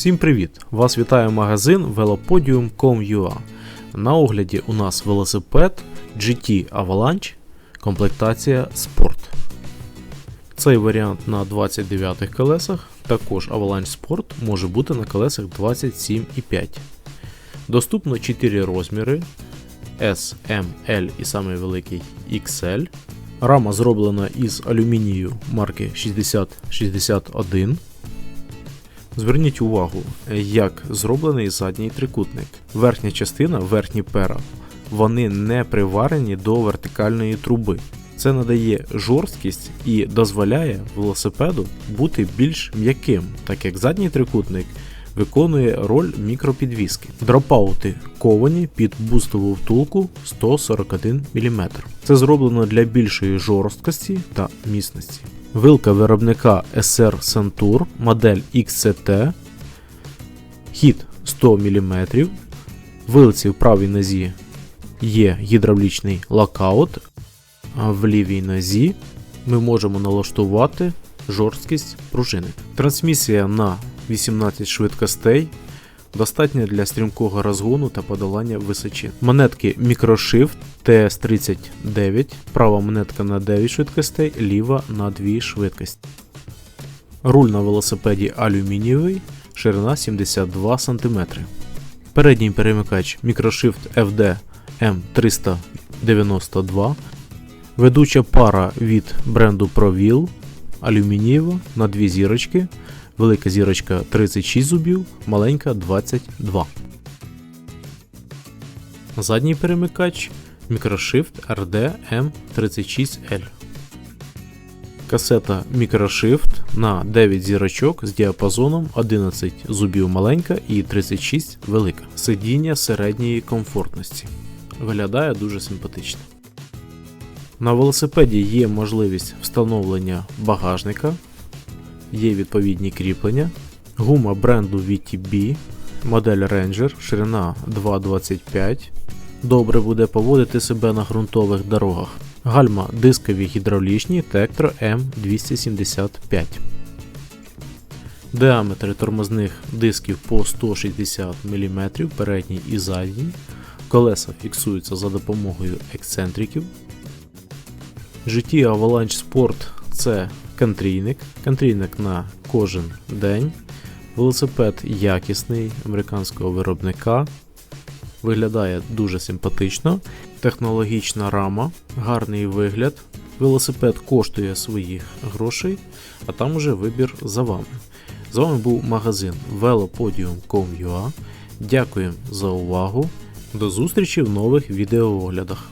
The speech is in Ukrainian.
Всім привіт! Вас вітає магазин velopodium.com.ua. На огляді у нас велосипед GT Avalanche, комплектація Sport. Цей варіант на 29 колесах, також Avalanche Sport може бути на колесах 27,5. Доступно 4 розміри S, M, L і самий великий XL. Рама зроблена із алюмінію марки 6061. Зверніть увагу, як зроблений задній трикутник. Верхня частина, верхні пера, вони не приварені до вертикальної труби. Це надає жорсткість і дозволяє велосипеду бути більш м'яким, так як задній трикутник виконує роль мікропідвіски. Дропаути ковані під бустову втулку 141 мм. Це зроблено для більшої жорсткості та міцності. Вилка виробника SR Centur модель XCT. Хід 100 мм. Вилці в правій нозі є гідравлічний локаут, а в лівій нозі ми можемо налаштувати жорсткість пружини. Трансмісія на 18 швидкостей достатня для стрімкого розгону та подолання височин. Монетки Microshift TS39, права монетка на 9 швидкостей, ліва на 2 швидкості. Руль на велосипеді алюмінієвий, ширина 72 см. Передній перемикач Microshift FD M392. Ведуча пара від бренду ProWheel алюмінієва на 2 зірочки. Велика зірочка 36 зубів, маленька 22. Задній перемикач Microshift RD M36L. Касета Microshift на 9 зірочок з діапазоном 11 зубів маленька і 36 велика. Сидіння середньої комфортності. Виглядає дуже симпатично. На велосипеді є можливість встановлення багажника, є відповідні кріплення, гума бренду VTB, модель Ranger, ширина 2,25. Добре буде поводити себе на ґрунтових дорогах. Гальма дискові гідравлічні Tektro M275. Діаметри тормозних дисків по 160 мм передній і задній. Колеса фіксуються за допомогою ексцентриків. GT Avalanche Sport це кантрійник. Кантрійник на кожен день. Велосипед якісний американського виробника. Виглядає дуже симпатично. Технологічна рама, гарний вигляд. Велосипед коштує своїх грошей, а там уже вибір за вами. З вами був магазин velopodium.com.ua. Дякуємо за увагу. До зустрічі в нових відеооглядах.